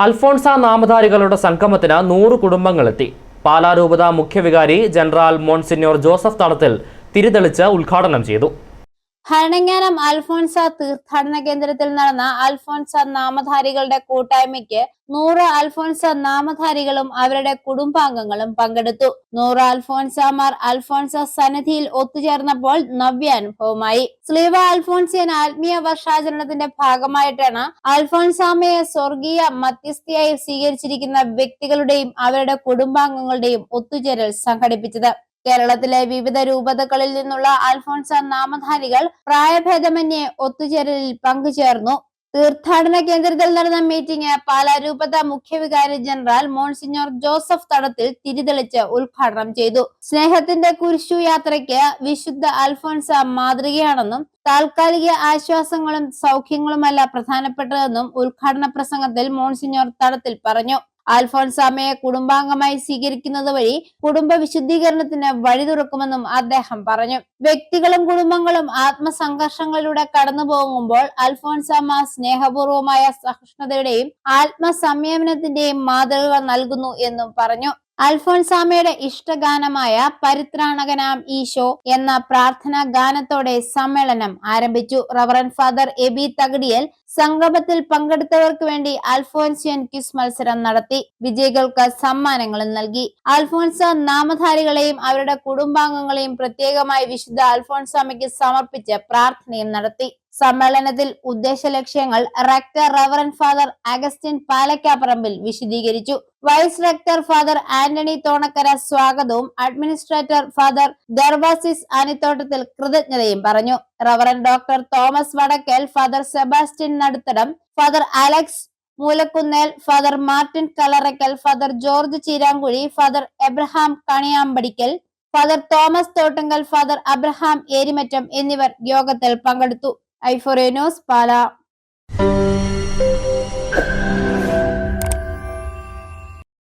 അൽഫോൺസ നാമധാരികളുടെ സംഗമത്തിന് നൂറ് കുടുംബങ്ങളെത്തി. പാലാരൂപത മുഖ്യവികാരി general മോൺസിന്യോർ Joseph തളത്തിൽ തിരിതെളിച്ച് ഉദ്ഘാടനം ചെയ്തു. ഭരണങ്ങാനം അൽഫോൺസ തീർത്ഥാടന കേന്ദ്രത്തിൽ നടന്ന അൽഫോൺസ നാമധാരികളുടെ കൂട്ടായ്മയ്ക്ക് നൂറ് അൽഫോൺസ നാമധാരികളും അവരുടെ കുടുംബാംഗങ്ങളും പങ്കെടുത്തു. നൂറ് അൽഫോൻസമാർ അൽഫോൺസ സന്നിധിയിൽ ഒത്തുചേർന്നപ്പോൾ നവ്യാനുഭവമായി. സ്ലീവ അൽഫോൺസിയൻ ആത്മീയ വർഷാചരണത്തിന്റെ ഭാഗമായിട്ടാണ് അൽഫോൺസാമയെ സ്വർഗീയ മധ്യസ്ഥയായി സ്വീകരിച്ചിരിക്കുന്ന വ്യക്തികളുടെയും അവരുടെ കുടുംബാംഗങ്ങളുടെയും ഒത്തുചേരൽ സംഘടിപ്പിച്ചത്. കേരളത്തിലെ വിവിധ രൂപതകളിൽ നിന്നുള്ള അൽഫോൺസ നാമധാരികൾ പ്രായഭേദമന്യേ ഒത്തുചേരലിൽ പങ്കുചേർന്നു. തീർത്ഥാടന കേന്ദ്രത്തിൽ നടന്ന മീറ്റിംഗ് പാലാ രൂപത മുഖ്യവികാരി ജനറൽ മോൺസിഞ്ഞോർ ജോസഫ് തടത്തിൽ തിരിതെളിച്ച് ഉദ്ഘാടനം ചെയ്തു. സ്നേഹത്തിന്റെ കുരിശു യാത്രയ്ക്ക് വിശുദ്ധ അൽഫോൺസ മാതൃകയാണെന്നും താൽക്കാലിക ആശ്വാസങ്ങളും സൗഖ്യങ്ങളുമല്ല പ്രധാനപ്പെട്ടതെന്നും ഉദ്ഘാടന പ്രസംഗത്തിൽ മോൺസിഞ്ഞോർ തടത്തിൽ പറഞ്ഞു. അൽഫോൺസാമയെ കുടുംബാംഗമായി സ്വീകരിക്കുന്നത് വഴി കുടുംബ വിശുദ്ധീകരണത്തിന് വഴി തുറക്കുമെന്നും അദ്ദേഹം പറഞ്ഞു. വ്യക്തികളും കുടുംബങ്ങളും ആത്മസംഘർഷങ്ങളിലൂടെ കടന്നു പോകുമ്പോൾ അൽഫോൺസാമ സ്നേഹപൂർവമായ സഹിഷ്ണുതയുടെയും ആത്മസംയമനത്തിന്റെയും മാതൃകകൾ നൽകുന്നു എന്നും പറഞ്ഞു. അൽഫോൺസാമയുടെ ഇഷ്ടഗാനമായ പരിത്രാണകനാം ഈശോ എന്ന പ്രാർത്ഥനാ ഗാനത്തോടെ സമ്മേളനം ആരംഭിച്ചു. റവറൻ ഫാദർ എബി തകടിയൽ സംഗമത്തിൽ പങ്കെടുത്തവർക്ക് വേണ്ടി അൽഫോൻസിയൻ ക്വിസ് മത്സരം നടത്തി. വിജയികൾക്ക് സമ്മാനങ്ങളും നൽകി. അൽഫോൻസ നാമധാരികളെയും അവരുടെ കുടുംബാംഗങ്ങളെയും പ്രത്യേകമായി വിശുദ്ധ അൽഫോൻസാമയ്ക്ക് സമർപ്പിച്ച് പ്രാർത്ഥനയും നടത്തി. സമ്മേളനത്തിൽ ഉദ്ദേശ ലക്ഷ്യങ്ങൾ rector reverend father Augustine Palakkaparambil വിശദീകരിച്ചു. Vice rector father Antony Thonakkara സ്വാഗതവും അഡ്മിനിസ്ട്രേറ്റർ ഫാദർ ദർവാസിസ് ആനിത്തോട്ടത്തിൽ കൃതജ്ഞതയും പറഞ്ഞു. Reverend doctor Thomas Vadakkal father Sebastian Naduthadam father Alex Moolakkunnel father Martin Kalarakkal father George Cheerankuzhi father Abraham Kaniyampadickal father Thomas Thottankal father Abraham Erimattam എന്നിവർ യോഗത്തിൽ പങ്കെടുത്തു. ഐഫോറിയ news പാല.